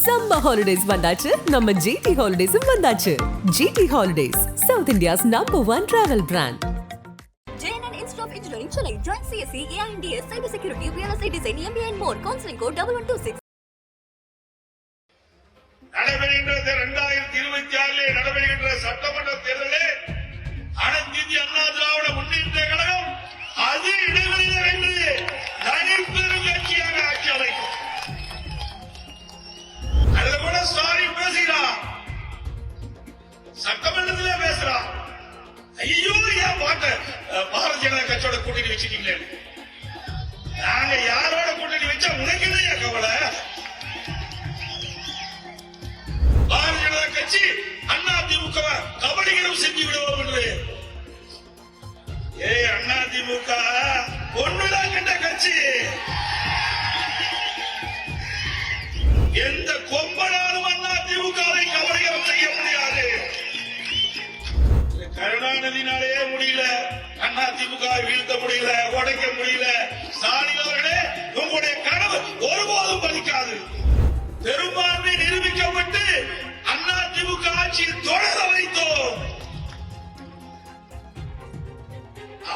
Summer holidays வந்தாச்சு நம்ம GT ஹாலிடேஸும் வந்தாச்சு GT holidays South India's number one travel brand Institute of Engineering, Chennai. Join CSC, AIMDS, Cyber Security, Real Estate Design, MBA and more. Counseling code 1126. நடைபெறுகின்ற இரண்டாயிரத்தி இருபத்தி ஆறிலே நடைபெறுகின்ற சட்டமன்ற தேர்தலிலே அனைத்து இந்திய அண்ணா திராவிட முன்னேற்ற கழகம் அது இடைவெளியில் வென்று ஸ்டாலின் பேசுகிறான் சட்டமன்றத்திலே பேசுறான் ஐயோ ஏன் பாட்ட பாரதிய ஜனதா கட்சியோட கூட்டணி வச்சுட்டீங்களே நாங்க யாரோட கூட்டணி வச்சா உனக்கு இல்லையா கவலை? பாரதிய ஜனதா கட்சி அண்ணா திமுக கபடிகளும் செஞ்சு விடுவோம் என்று. ஏய் அண்ணா திமுக ஒண்ணுதான் கண்ட கட்சி. எந்த கொம்பனா திமுகவை கபடிகளும் செய்ய முடியாது. கருணாநிதினாலே முடியல அண்ணா திமுக வீழ்த்த முடியல உடைக்க முடியல. ஸ்டாலின் அவர்களே உங்களுடைய கனவு ஒருபோதும் பலிக்காது. பெரும்பான்மை நிரூபிக்கப்பட்டு அண்ணா திமுக ஆட்சியில் தொடர வைத்தோம்.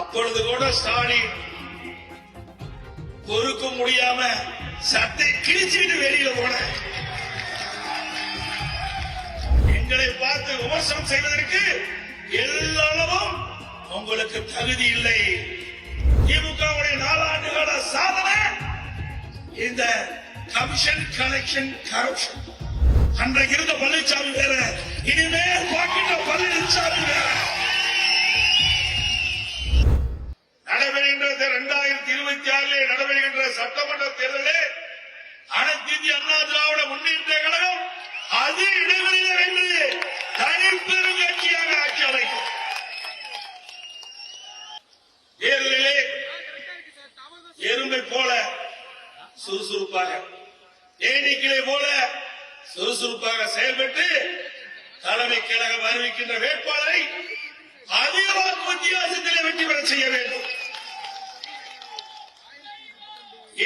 அப்பொழுது கூட ஸ்டாலின் பொறுக்க முடியாம சட்டை கிழிச்சுட்டு வெளியில போன எங்களை பார்த்து விமர்சனம் செய்வதற்கு எல்லளவும் உங்களுக்கு தகுதி இல்லை. திமுகவுடைய நாலாண்டு கால சாதனை இந்த கமிஷன் கலெக்ஷன் கரப்ஷன். அன்றைக்கு இருந்த பழனிசாமி வேற இனிமேல் பார்க்கின்ற பழனிசாமி வேற. நடைபெறுகின்ற இரண்டாயிரத்தி இருபத்தி ஆறிலே நடைபெறுகின்ற சட்டமன்ற தேர்தலில் அனைத்து இந்திய அண்ணா திராவிட முன்னேற்ற கழகம் அது இடைவெளியில் கழகம் வேட்பாளரை அதிக வாக்கு வித்தியாசத்திலே வெற்றி பெற செய்ய வேண்டும்.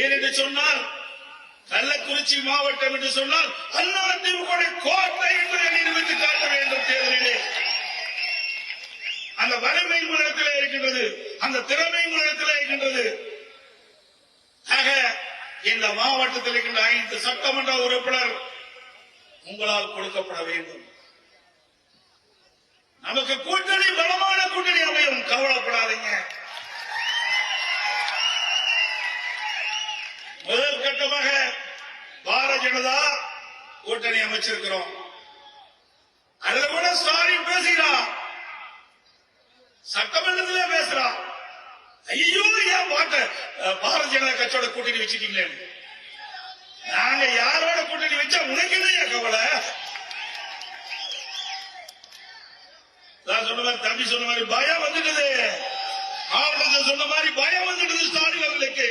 ஏனென்று சொன்னால் கள்ளக்குறிச்சி மாவட்டம் என்று சொன்னால் அண்ணா திமுக கோட்டை என்பதை நிரூபித்து காட்ட வேண்டும் தேர்தலிலே. அந்த வலிமை உலகத்திலே இருக்கின்றது அந்த திறமை உலகத்திலே இருக்கின்றது. ஆக இந்த மாவட்டத்தில் இருக்கின்ற ஐந்து சட்டமன்ற உறுப்பினர் உங்களால் கொடுக்கப்பட வேண்டும். நமக்கு கூட்டணி பலமான கூட்டணி அமையும். கவலைப்படாதீங்க. முதல் கட்டமாக பாரதிய ஜனதா கூட்டணி அமைச்சிருக்கிறோம். அதுல கூட ஸ்டாலின் பேசுகிறான் சட்டமன்றத்தில் பேசுறான் ஐயோ ஏன் பாட்ட பாரதிய ஜனதா கட்சியோட கூட்டணி வச்சுட்டீங்களே நாங்க யாரோட கூட்டணி வச்சா உனக்கு என்னையா கவலை? நான் சொன்ன மாதிரி தம்பி சொன்ன மாதிரி பயம் வந்துட்டது. ஆவணத்தில் சொன்ன மாதிரி பயம் வந்துட்டது ஸ்டாலின் அவர்களுக்கு.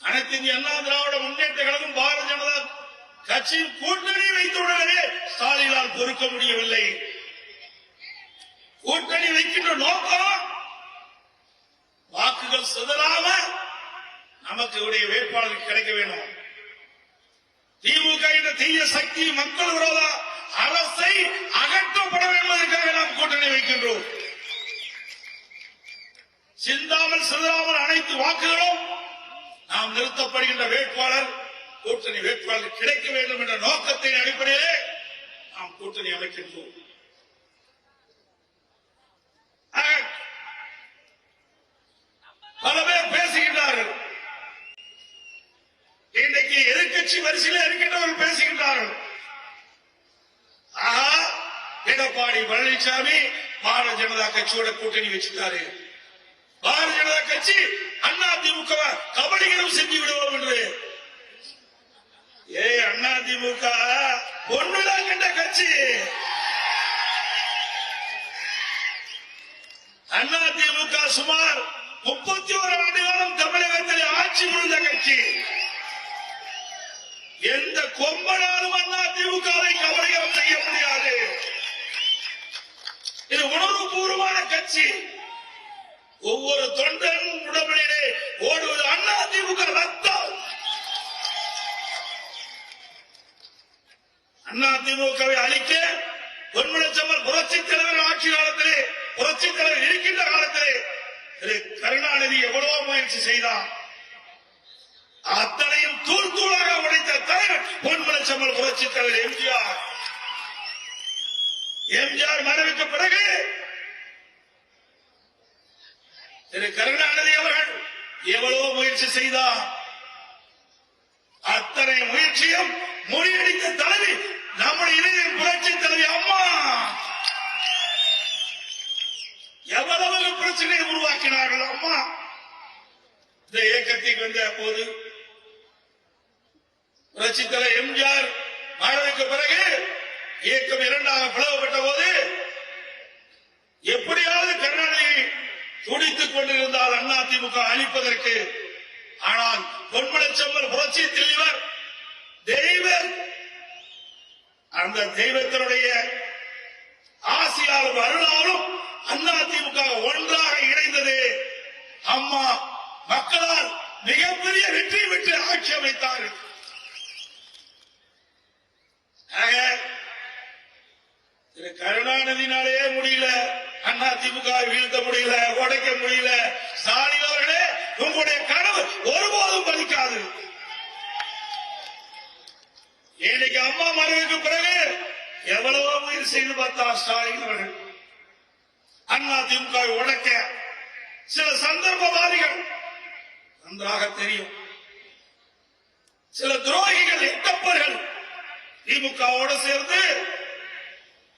அனைத்து இந்திய அண்ணா திராவிட முன்னேற்ற கழகம் பாரதிய ஜனதா கட்சியின் கூட்டணி வைத்துடனே ஸ்டாலினால் பொறுக்க முடியவில்லை. கூட்டணி வைக்கின்ற நோக்கம் வாக்குகள் சிதறாம நமக்கு உடைய வேட்பாளருக்கு கிடைக்க வேண்டும் திமுக என்ற தீய சக்தி மக்கள் விரோத அரசை அகற்றப்பட என்பதற்காக நாம் கூட்டணி வைக்கின்றோம். சிந்தாமல் சிதறாமல் அனைத்து வாக்குகளும் நாம் நிறுத்தப்படுகின்ற வேட்பாளர் கூட்டணி வேட்பாளர் கிடைக்க வேண்டும் என்ற நோக்கத்தின் அடிப்படையிலே நாம் கூட்டணி அமைக்கின்றோம். பல பேர் பேசுகின்றார்கள். இன்றைக்கு எதிர்கட்சி வரிசையில் இருக்க பேசுகின்றார்கள் ஆஹா எடப்பாடி பழனிசாமி பாரதிய ஜனதா கட்சியோட கூட்டணி வச்சுட்டாரு. பாரதிய ஜனதா கட்சி அண்ணா திமுக கபடிகளும் செஞ்சு விடுவோம் என்று. ஏ அண்ணா திமுக ஒண்ணுதான் கண்ட கட்சி. அண்ணா திமுக சுமார் முப்பத்தி ஒரு ஆண்டு காலம் தமிழகத்தில் ஆட்சி புரிந்த கட்சி. எந்த கொம்பனாலும் அண்ணா திமுகவை கபடிகம் செய்ய முடியாது. உணர்வுபூர்வமான கட்சி. ஒவ்வொரு தொண்டனும் உடம்பிலே ஓடுவது அண்ணா திமுக ரத்தம். அண்ணா திமுகவை அழிக்க பொன்முடச்சம்மல் புரட்சி தலைவர் ஆட்சி காலத்திலே புரட்சி தலைவர் இருக்கின்ற காலத்திலே திரு கருணாநிதி எவ்வளவோ முயற்சி செய்தார் அத்தனையும் தூள் தூளாக உடைத்த தலைவர் பொன்முடச்சம்மல் புரட்சி தலைவர் எம்ஜிஆர். எம்ஜிஆர் மறைவுக்கு பிறகு திரு கருணாநிதி அவர்கள் எவ்வளவு முயற்சி செய்தார். அத்தனை முயற்சியும் முறியடித்த தலைவி நம்முடைய இளைஞர் புரட்சி தலைவி அம்மா. எவ்வளவு பிரச்சனையை உருவாக்கினார்கள் அம்மா. இந்த இயக்கத்துக்கு வந்த போது புரட்சி தலைவர் எம்ஜிஆர் மறைவுக்கு பிறகு இயக்கம் இரண்டாக பிளவுபட்ட போது எப்படியாவது கருணாநிதியை துடித்துக் கொண்டிருந்தால் அண்ணா திமுக அழிப்பதற்கு. ஆனால் பொன்மனச்செம்மல் புரட்சி தெளிவர் தெய்வ அந்த தெய்வத்தினுடைய ஆசியாலும் அருளாலும் அண்ணா திமுக ஒன்றாக இணைந்தது. அம்மா மக்களால் மிகப்பெரிய வெற்றி பெற்று ஆட்சி அமைத்தார்கள். கருணாநிதினாலேயே முடியல. அண்ணா திமுக வீழ்த்த முடியல உடைக்க முடியல. ஸ்டாலின் அவர்களே உங்களுடைய கனவு ஒருபோதும் பலிக்காது. இன்னைக்கு அம்மா மறைவுக்கு பிறகு எவ்வளவோ உயிர் செய்து பார்த்தார் ஸ்டாலின் அவர்கள். அண்ணா திமுக உடைக்க சில சந்தர்ப்பவாதிகள் நன்றாக தெரியும். சில துரோகிகள் எட்டப்பர்கள் திமுகவோடு சேர்ந்து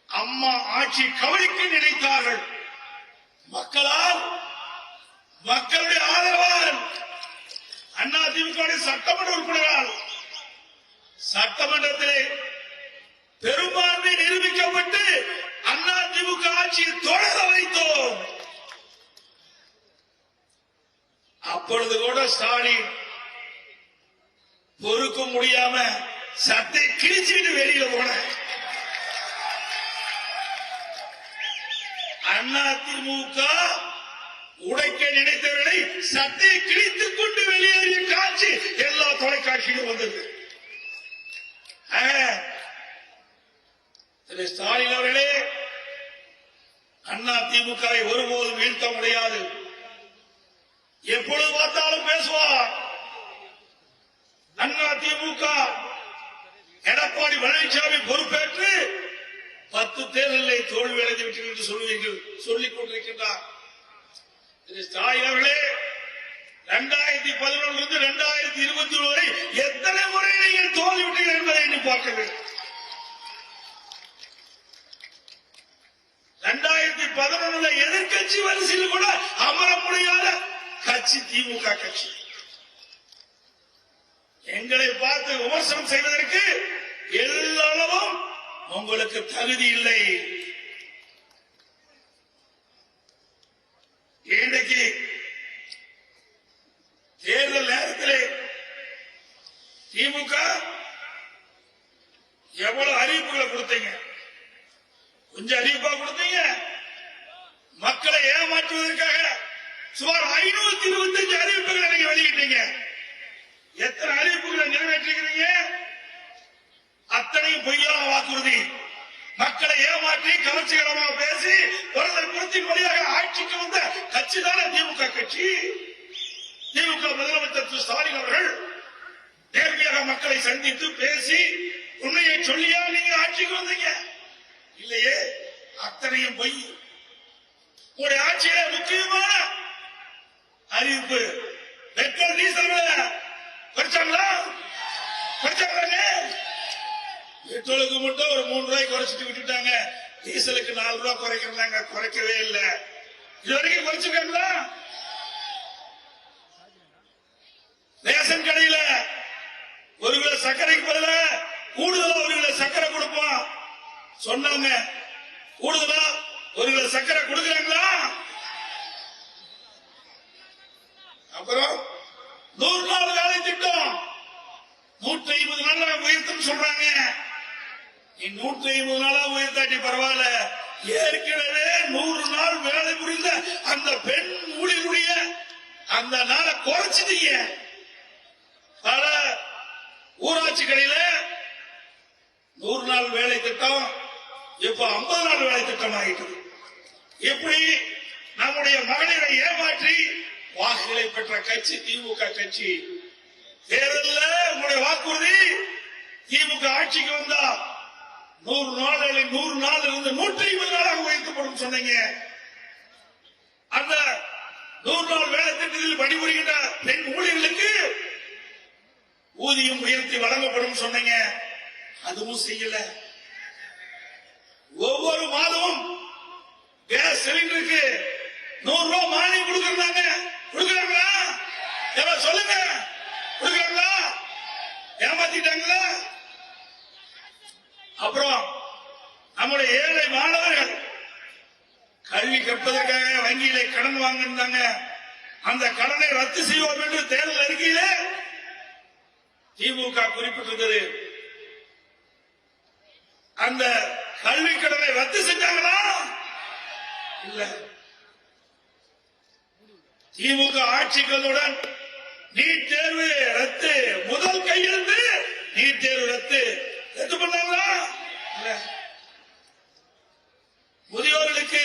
அம்மா ஆட்சி கவனிக்க நினைத்தார்கள். மக்களால் மக்களுடைய ஆதரவால் அண்ணா திமுக சட்டமன்ற உறுப்பினரால் சட்டமன்றத்திலே பெரும்பான்மை நிரூபிக்கப்பட்டு அண்ணா திமுக ஆட்சியை தொடர வைத்தோம். அப்பொழுது கூட ஸ்டாலின் பொறுக்க முடியாம சட்டை கிழிச்சுட்டு வெளியில போன அண்ணா திமுக உடைக்க நினைத்தவர்களை சட்டை கிழித்துக் கொண்டு வெளியேறிய காட்சி எல்லா தொலைக்காட்சியிலும் வந்தது திரு ஸ்டாலின் அவர்களே அண்ணா திமுகவை ஒருபோதும் வீழ்த்த முடியாது. எப்பொழுது பார்த்தாலும் பேசுவார். அண்ணா திமுக எடப்பாடி பழனிசாமி பொறுப்பேற்று பத்து தேர்தலை தோல்வி அடைந்து விட்டீர்கள் என்று சொல்வீர்கள் சொல்லிக் கொண்டிருக்கின்றார். ஸ்டாலின் அவர்களே இரண்டாயிரத்தி பதினொன்று இருந்து இரண்டாயிரத்தி இருபத்தி ஒன்று வரை எத்தனை முறை நீங்கள் தோல்விவிட்டீர்கள் என்பதை இன்னும் பார்க்க வேண்டும் இரண்டாயிரத்தி பதினொன்றுல எதிர்கட்சி வரிசையில் கூட அமர முடியாத கட்சி திமுக கட்சி. எங்களை பார்த்து விமர்சனம் செய்வதற்கு எல்லளவும் உங்களுக்கு தகுதி இல்லை. இன்றைக்கு தேர்தல் நேரத்தில் திமுக எவ்வளவு அறிவிப்புகளை கொடுத்தீங்க? கொஞ்சம் அறிவிப்பா கொடுத்தீங்க? மக்களை ஏமாற்றுவதற்காக சுமார் ஐநூத்தி இருபத்தஞ்சு அறிவிப்புகளை நீங்க வெளியிட்டீங்க. எத்தனை அறிவிப்புகளை நிறைவேற்றிக்கிறீங்க அத்தனையும் பொய்யா? வாக்குறுதி மக்களை ஏமாற்றி கவர்ச்சிகரமாக பேசி ஒருவர் புரட்சியின் வழியாக ஆட்சிக்கு வந்த கட்சி தானே திமுக கட்சி? திமுக முதலமைச்சர் திரு ஸ்டாலின் அவர்கள் நேர்மையாக மக்களை சந்தித்து பேசி உண்மையை சொல்லியா நீங்க ஆட்சிக்கு வந்தீங்க? இல்லையே அத்தனையும் பொய். உங்களுடைய ஆட்சியில முக்கியமான அறிவிப்பு. பெட்ரோல் டீசல் விலை. குறைச்சாங்களா? குறைச்சாங்க பெட்ரோலுக்கு மட்டும் ஒரு மூணு ரூபாய் குறைச்சிட்டு விட்டுட்டாங்க. டீசலுக்கு நாலு ரூபாய் குறைக்கிறாங்க குறைக்கவே இல்லை. இது வரைக்கும் குறைச்சிருக்காங்களா? ரேஷன் கடையில ஒரு கிலோ சர்க்கரைக்கு பதில கூடுதலா ஒரு கிலோ சர்க்கரை கொடுப்போம். சொன்னாங்க. கூடுதலா ஒரு கிலோ சர்க்கரை கொடுக்குறாங்களா? அப்புறம் நூறு நாள் வேலை திட்டம். நூற்றி ஐம்பது நாள் உயர்த்தும் சொல்றாங்க. நூற்றி ஐம்பது நாளா உயர்த்தாட்டி பரவாயில்ல. ஏற்கனவே நூறு நாள் வேலை புரிந்த அந்த பெண் ஊழியருடைய அந்த நாளை குறைச்சிட்டீங்க. பல ஊராட்சிகளில நூறு நாள் நாள் வேலை திட்டம் இப்ப ஐம்பது நாள் வேலை திட்டம் ஆகிட்டது எப்படி நம்முடைய மகளிரை ஏமாற்றி வாக்குகளை பெற்ற கட்சி திமுக கட்சி? தேர்தலில் உங்களுடைய வாக்குறுதி திமுக ஆட்சிக்கு வந்தா நூறு நாள் நூறு நாள் இருந்து நூற்றி ஐம்பது நாளாக உயர்த்தப்படும் சொன்னீங்க. அந்த நூறு நாள் வேலை திட்டத்தில் பணிபுரிகின்ற பெண் ஊழியர்களுக்கு ஊதியம் உயர்த்தி வழங்கப்படும் சொன்னீங்க. அதுவும் செய்யல. ஒவ்வொரு மாதமும் கேஸ் சிலிண்டருக்கு நூறு ரூபாய் மானியம் கொடுக்கறாங்க கொடுக்கறாங்களா? சொல்லுங்க. கொடுக்கறாங்களா? ஏமாத்திட்டாங்களா? அப்புறம் நம்முடைய ஏழை மாணவர்கள் கல்வி கற்பதற்காக வங்கியிலே கடன் வாங்கியிருந்தாங்க. அந்த கடனை ரத்து செய்வோம் என்று தேர்தல் அறிக்கையிலே திமுக குறிப்பிட்டிருந்தது. அந்த கல்வி கடனை ரத்து செஞ்சாங்களா? இல்ல. திமுக ஆட்சிகளுடன் நீட் தேர்வு ரத்து. முதல் கையெழுத்து நீட் தேர்வு ரத்து. ரத்து பண்ணாங்களா முதியோர்களுக்கு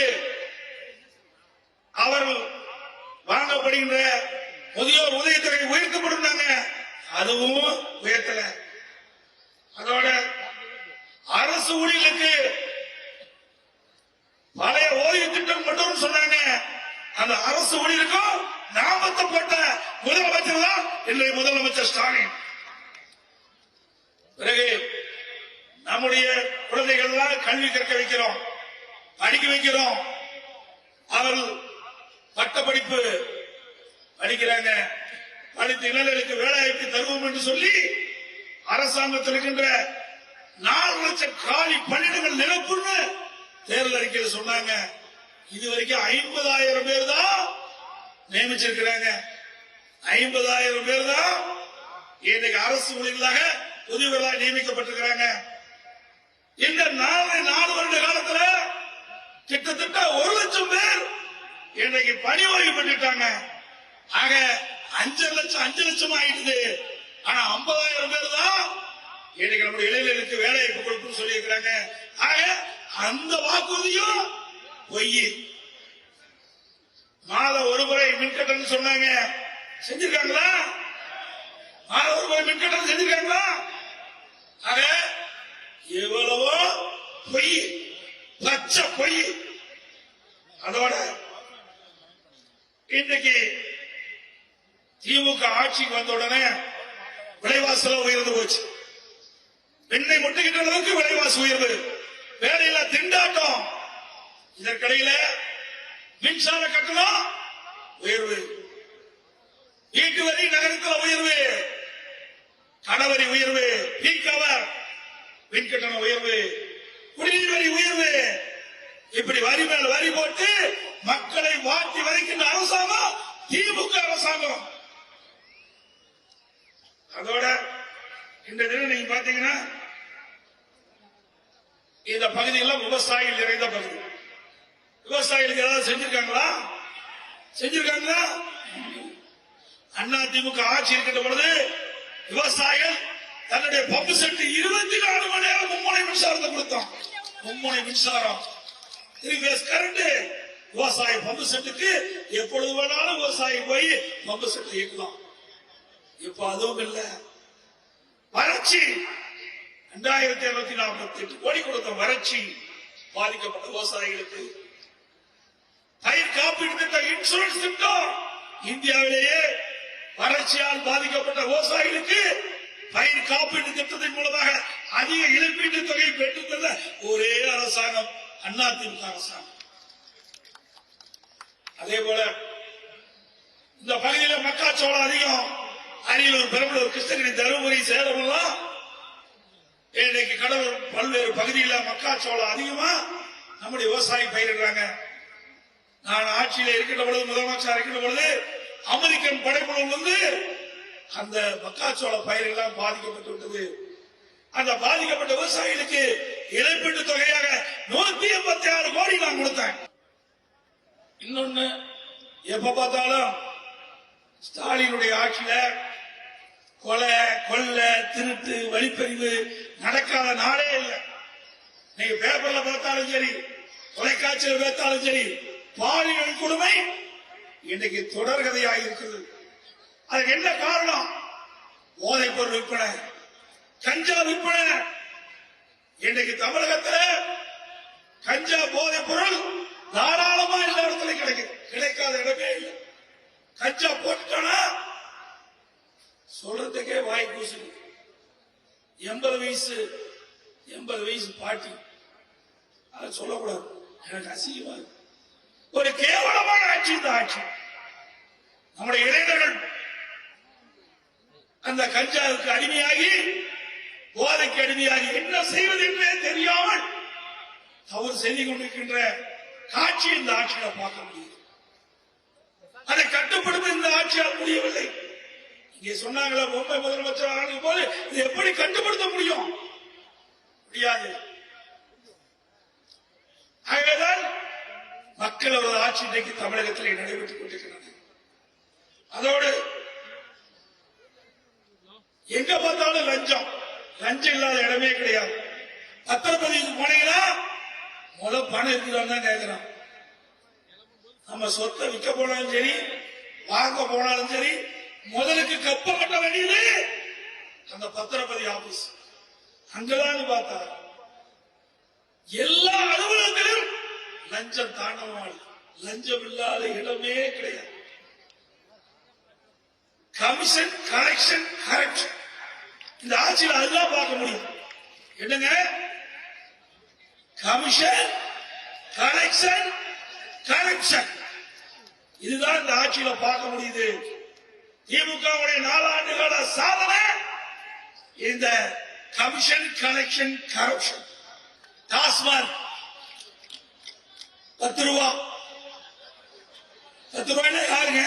அவர் வாங்கப்படுகின்ற முதியோர் உதவித்தொகை உயர்த்தப்படும் அதுவும் உயர்த்தல. அதோட அரசு ஊழியர்களுக்கு பழைய ஓய்வு திட்டம் கொண்டு வர சொன்னாங்க அந்த அரசு ஊழியருக்கும் நாமத்தை போட்ட முதலமைச்சர் தான் இன்றைய முதலமைச்சர் ஸ்டாலின் பிறகு நம்முடைய குழந்தைகள் எல்லாம் கல்வி கற்க வைக்கிறோம் படிக்க வைக்கிறோம் அவர்கள் பட்டப்படிப்பு படிக்கிறாங்க படித்த இளைஞர்களுக்கு வேலைவாய்ப்பு தருவோம் என்று சொல்லி அரசாங்கத்தில் இருக்கின்ற நாலு லட்சம் காலி பணியிடங்கள் நிரப்புன்னு தேர்தல் அறிக்கையில் சொன்னாங்க. இது வரைக்கும் ஐம்பதாயிரம் பேர் தான் நியமிச்சிருக்கிறாங்க. ஐம்பதாயிரம் பேர் தான் இன்னைக்கு அரசு ஊழியர்களாக புதியவர்களாக நியமிக்கப்பட்டிருக்கிறாங்க. இந்த நாலு நாலு வருட காலத்துல கிட்டத்தட்ட ஒரு லட்சம் பேர் இன்னைக்கு பணி ஓய்வு பண்ணிட்டாங்க ஆக அஞ்சு லட்சம் அஞ்சு லட்சம் ஆயிடுது ஆனா ஐம்பதாயிரம் பேர் தான் இன்னைக்கு நம்ம இளைஞர்களுக்கு வேலை வாய்ப்பு கொடுக்கணும்னு சொல்லி இருக்கிறாங்க ஆக அந்த வாக்குறுதியும் பொய். மாதம் ஒரு முறை மின்கட்டணம் சொன்னாங்க. செஞ்சிருக்காங்களா? மாதம் ஒரு முறை மின்கட்டணம் செஞ்சிருக்காங்களா? ஆக எவ்வளவோ பொய். பச்சை பொய். அதோட இன்றைக்கு திமுக ஆட்சிக்கு வந்த உடனே விலைவாசல உயர்ந்து போச்சு. பெண்ணை முட்டுகின்ற அளவுக்கு விலைவாசி உயர்வு. வேலையில திண்டாட்டம். இதற்கிடையில மின்சார கட்டணம் உயர்வு. வீட்டு வரி நகரத்தில் உயர்வு. கடவரி உயர்வு. கவர். மின் கட்டண உயர்வு. குடிநீர் வரி உயர்வு. இப்படி வரி மேல் வரி போட்டு மக்களை வாட்டி வரைக்கின்ற அரசாங்கம் திமுக அரசாங்கம். அதோட இந்த தினம் நீங்க பாத்தீங்கன்னா இந்த பகுதியெல்லாம் விவசாயிகள் நிறைந்த பகுதி. விவசாயிகளுக்கு ஏதாவது செஞ்சிருக்காங்களா? செஞ்சிருக்காங்களா? அண்ணா திமுக ஆட்சி இருக்கின்ற பொழுது விவசாயிகள் தன்னுடைய பம்பு செட்டு இருபத்தி நாலு மணி நேரம் மும்முனை மின்சாரத்தை கொடுத்தோம் மும்முனை மின்சாரம். த்ரீ பேஸ் கரண்ட் விவசாய பம்பு செட்டுக்கு எப்பொழுது வேணாலும் விவசாயி போய் பம்பு செட்டு இயக்கலாம். இப்ப அதுவும் இல்லை. வறட்சி. ரெண்டாயிரத்தி இருநூத்தி நாற்பத்தி எட்டு கோடி கொடுத்த வறட்சி பாதிக்கப்பட்ட விவசாயிகளுக்கு. பயிர் காப்பீடு திட்டம் இன்சூரன்ஸ் திட்டம். இந்தியாவிலேயே வறட்சியால் பாதிக்கப்பட்ட விவசாயிகளுக்கு பயிர் காப்பீட்டு திட்டத்தின் மூலமாக அதிக இழப்பீட்டு தொகை பெற்றுத்தந்த ஒரே அரசாங்கம் அண்ணா திமுக அரசாங்கம். அதே போல இந்த பகுதியில் மக்காச்சோளம் அதிகம் அரியலூர் பெரம்பலூர் கிருஷ்ணகிரி தருமபுரி சேலம் எல்லாம் இன்னைக்கு கடலூர் பல்வேறு பகுதியில மக்காச்சோளம் அதிகமா நம்முடைய விவசாயி பயிரிடுறாங்க. நான் ஆட்சியில இருக்கின்ற பொழுது முதலமைச்சர் இருக்கின்ற பொழுது அமெரிக்கன் படைப்புலம் வந்து அந்த மக்காச்சோள பயிரெல்லாம் பாதிக்கப்பட்டு விட்டது. அந்த பாதிக்கப்பட்ட விவசாயிகளுக்கு இழப்பீட்டு தொகையாக நூத்தி எண்பத்தி ஆறு கோடி நான் கொடுத்தேன். இன்னொன்னு எப்ப பார்த்தாலும் ஸ்டாலினுடைய ஆட்சியில கொலை கொள்ளை திருட்டு வழிப்பறிவு நடக்காத நாளே இல்லை. நீங்க பேப்பர்ல பார்த்தாலும் சரி தொலைக்காட்சியில் பார்த்தாலும் சரி பாலியல் கொடுமை இன்னைக்கு தொடர்கதையாக இருக்குது. அதுக்கு என்ன காரணம்? போதைப் பொருள் விற்பனை கஞ்சா விற்பனை. இன்னைக்கு தமிழகத்தில் கஞ்சா போதைப் பொருள் தாராளமா எல்லா இடத்துலையும் கிடைக்குது. கிடைக்காத இடமே இல்லை. கஞ்சா போட்டுட்டோம்னா சொல்றதுக்கே வாய் கூசுது எண்பது வயசு எண்பது வயசு பாட்டி. அதை சொல்லக்கூடாது. எனக்கு அசிங்கமா ஒரு கேவலமான ஆட்சி இந்த ஆட்சி. நம்முடைய இளைஞர்கள் அந்த கஞ்சாவுக்கு அடிமையாகி போதைக்கு அடிமையாகி என்ன செய்வது என்றே தெரியாமல் தவறு செய்து கொண்டிருக்கின்ற காட்சி இந்த ஆட்சியில பார்க்க முடியுது. அதை கட்டுப்படுத்த இந்த ஆட்சியால் முடியவில்லை. இங்க சொன்னாங்களே பொம்மை முதலமைச்சர் போது இது எப்படி கட்டுப்படுத்த முடியும்? முடியாது. ஆகவேதான் மக்கள் அவரது ஆட்சி இன்றைக்கு தமிழகத்தில் நடைபெற்றுக் கொண்டிருக்கிறது. அதோடு எங்க பார்த்தாலும் லஞ்சம். லஞ்சம் இல்லாத இடமே கிடையாது. பத்திரப்பதிவுக்கு போனீங்கன்னா முத பணம் இருக்குதான்னு தான் கேட்கிறான் நம்ம சொத்தை விற்க போனாலும் சரி வாங்க போனாலும் சரி முதலுக்கு கப்பப்பட்ட வழியிலே அந்த பத்திரப்பதி ஆபீஸ். அங்கதான் பார்த்தா எல்லா அலுவலகத்திலும் லஞ்சம் தாண்டவாள் லஞ்சம் இல்லாத இடமே கிடையாது. கமிஷன் கரெக்ஷன் கரெக்ஷன் இந்த ஆட்சியில் அதுதான் பார்க்க முடியும். என்னங்க? Commission correction correction. இதுதான் இந்த ஆட்சியில பார்க்க முடியுது. திமுகவுடைய நாலாண்டு கால சாதனை இந்த கமிஷன் கலெக்ஷன் கரப்ஷன் டாஸ்மாக் பத்து ரூபா. பத்து ரூபாய்னா யாருங்க?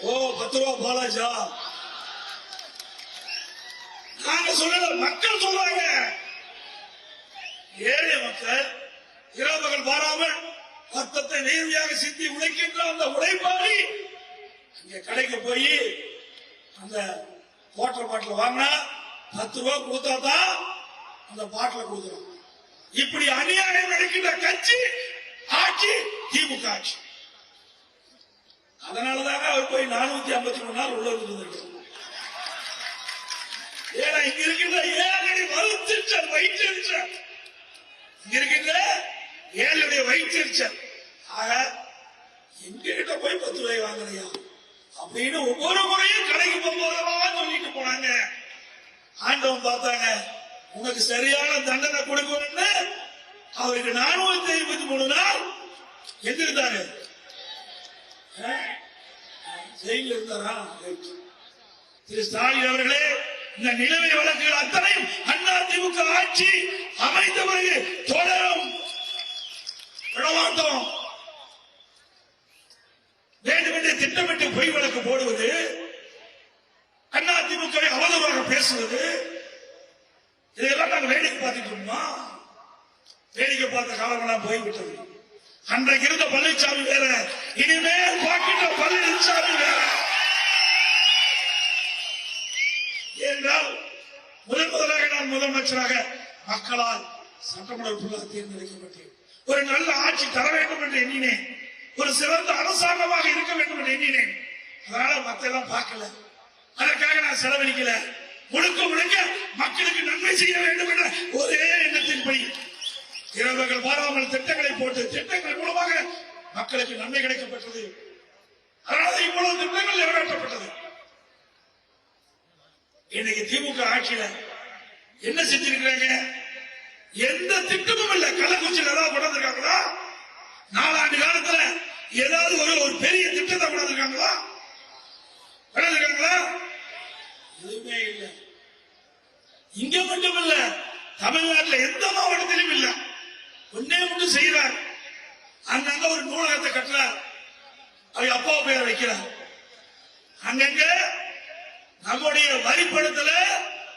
ஓ பத்து ரூபா பாலாஜா. நாங்க சொல்லல மக்கள் சொல்றாங்க. ஏழை மக்கள் இரவு பகல் பாராமல் ரத்தத்தை நேர்மையாக சிந்தி உழைக்கின்ற அந்த உழைப்பாளி அங்கே கடைக்கு போய் அந்த வாட்டர் பாட்டில் வாங்கினா பத்து ரூபா கொடுத்தா தான் அந்த பாட்டில் கொடுக்குறோம் இப்படி அநியாயம் நடக்கின்ற கட்சி ஆட்சி திமுக ஆட்சி. அதனாலதாங்க அவர் போய் நானூத்தி ஐம்பத்தி மூணு நாள் உள்ள இருந்திருக்கிறார் ஏன்னா இங்க இருக்கின்ற ஏழடி வலுத்திருச்சல் வயிற்றிருச்சல் இங்க இருக்கின்ற ஏழுடைய வயிற்றுச்சல் ஆக எங்கிட்ட போய் பத்து ரூபாய் வாங்கலையா அப்படின்னு ஒவ்வொரு முறையும் கடைக்கு போகும்போதெல்லாம் சொல்லிட்டு போனாங்க. ஆண்டவன் பார்த்தாங்க உனக்கு சரியான தண்டனை கொடுக்கணும்னு அவருக்கு நானூத்தி ஐம்பத்தி மூணு நாள் எந்திருந்தாரு ஜெயில இருந்தாரா? திரு ஸ்டாலின் அவர்களே இந்த நிலவை வழக்குகள் அத்தனையும் அண்ணா திமுக ஆட்சி அமைந்த பிறகு தொடரும். விடமாட்டோம் வேண்டுமென்று திட்டமிட்டு பொய் வழக்கு போடுவது அண்ணா திமுகவை அவதூறாக பேசுவது இதையெல்லாம் நாங்கள் வேடிக்கை பார்த்துட்டு இருந்தோம் வேடிக்கை பார்த்த காலமெல்லாம் போய்விட்டது. அன்றைக்கு இருந்த பழனிசாமி வேற இனிமேல் பார்க்கின்ற பழனிசாமி வேற. ஏனென்றால் முதன் முதலாக நான் முதலமைச்சராக மக்களால் சட்டமன்ற தேர்ந்தெடுக்கப்பட்டேன். ஒரு நல்ல ஆட்சி தர வேண்டும் என்று எண்ணினேன். ஒரு சிறந்த அரசாங்கமாக இருக்க வேண்டும் என்று எண்ணினேன். அதனால மத்தெல்லாம் பார்க்கல. அதற்காக நான் செலவழிக்கல. முழுக்க முழுக்க மக்களுக்கு நன்மை செய்ய வேண்டும் என்ற ஒரே எண்ணத்தின்படி இரவுகள் பாராமல் திட்டங்களை போட்டு திட்டங்கள் மூலமாக மக்களுக்கு நன்மை கிடைக்கப்பட்டது. அதனால இவ்வளவு திட்டங்கள் நிறைவேற்றப்பட்டது. இன்னைக்கு திமுக ஆட்சியில என்ன செஞ்சிருக்கிறாங்க? எந்த திட்டமும் இல்ல. கள்ளக்குறிச்சியில் ஏதாவது கொண்டு நாலாண்டு காலத்துல ஏதாவது ஒரு ஒரு பெரிய திட்டத்தை கொண்டு வந்திருக்காங்களா கொண்டு எதுவுமே இல்ல. இங்க மட்டும் இல்ல. தமிழ்நாட்டுல எந்த மாவட்டத்திலும் இல்ல. ஒன்னே ஒன்று செய்யறார் அங்கங்க ஒரு நூலகத்தை கட்டுறார். அவங்க அப்பா பெயர் வைக்கிறார். அங்கங்க நம்முடைய வரிப்படத்துல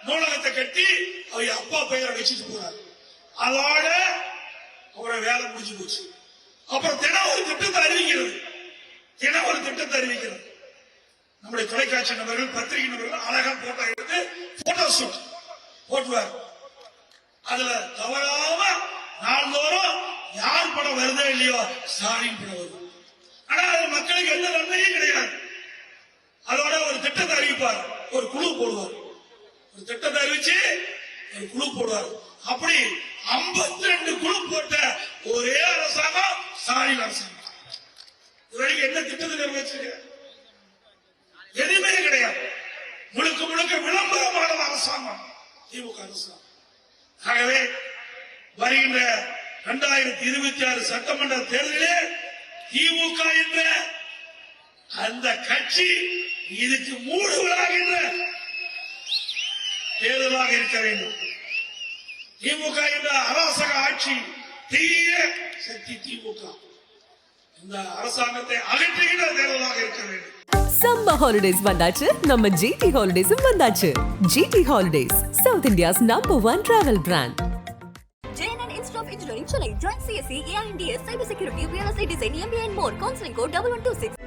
நூலகத்தை கட்டி அவங்க அப்பா பெயரை வச்சுட்டு போறாரு. அதோட அவரை வேலை முடிஞ்சு போச்சு. அப்புறம் தினம் ஒரு திட்டத்தை அறிவிக்கிறது தினம் ஒரு திட்டத்தை அறிவிக்கிறது நம்முடைய தொலைக்காட்சி நபர்கள் பத்திரிகை நபர்கள் அழகா போட்டோ எடுத்து போட்டோ ஷூட் போட்டுவார். அதுல தவறாம நாள்தோறும் யார் படம் வருதோ இல்லையோ ஸ்டாலின் படம் வரும் ஆனா அது மக்களுக்கு எந்த நன்மையும் கிடையாது. அதோட ஒரு திட்டத்தை அறிவிப்பார் ஒரு குழு போடுவார். ஒரு திட்டத்தை அறிவிச்சு ஒரு குழு போடுவார். அப்படி 52 ரெண்டு குழு போட்ட ஒரே அரசாங்கம் ஸ்டாலின் அரசாங்கம் இதுவரைக்கும் என்ன திட்டத்தை நிறைவேற்றிருக்க எதுவுமே கிடையாது. முழுக்க முழுக்க விளம்பரமான அரசாங்கம் திமுக அரசாங்கம். ஆகவே வருகின்ற இரண்டாயிரத்தி இருபத்தி ஆறு சட்டமன்ற தேர்தலிலே திமுக என்ற அந்த கட்சி இதுக்கு மூடு தேர்தலாக இருக்க வேண்டும். திமுக என்ற அராசக ஆட்சி தீய சக்தி திமுக இந்த அரசாங்கத்தை அகற்றுகின்ற தேர்தலாக இருக்க வேண்டும் சம்மர் ஹாலிடேஸ் வந்தாச்சு நம்ம ஜிடி ஹாலிடேஸும் வந்தாச்சு GT holidays South India's number one travel brand JNN Institute of Engineering, Chennai. Join CSE, AINDS, Cybersecurity, Real Estate Design, MBA and more. Counseling code 1126.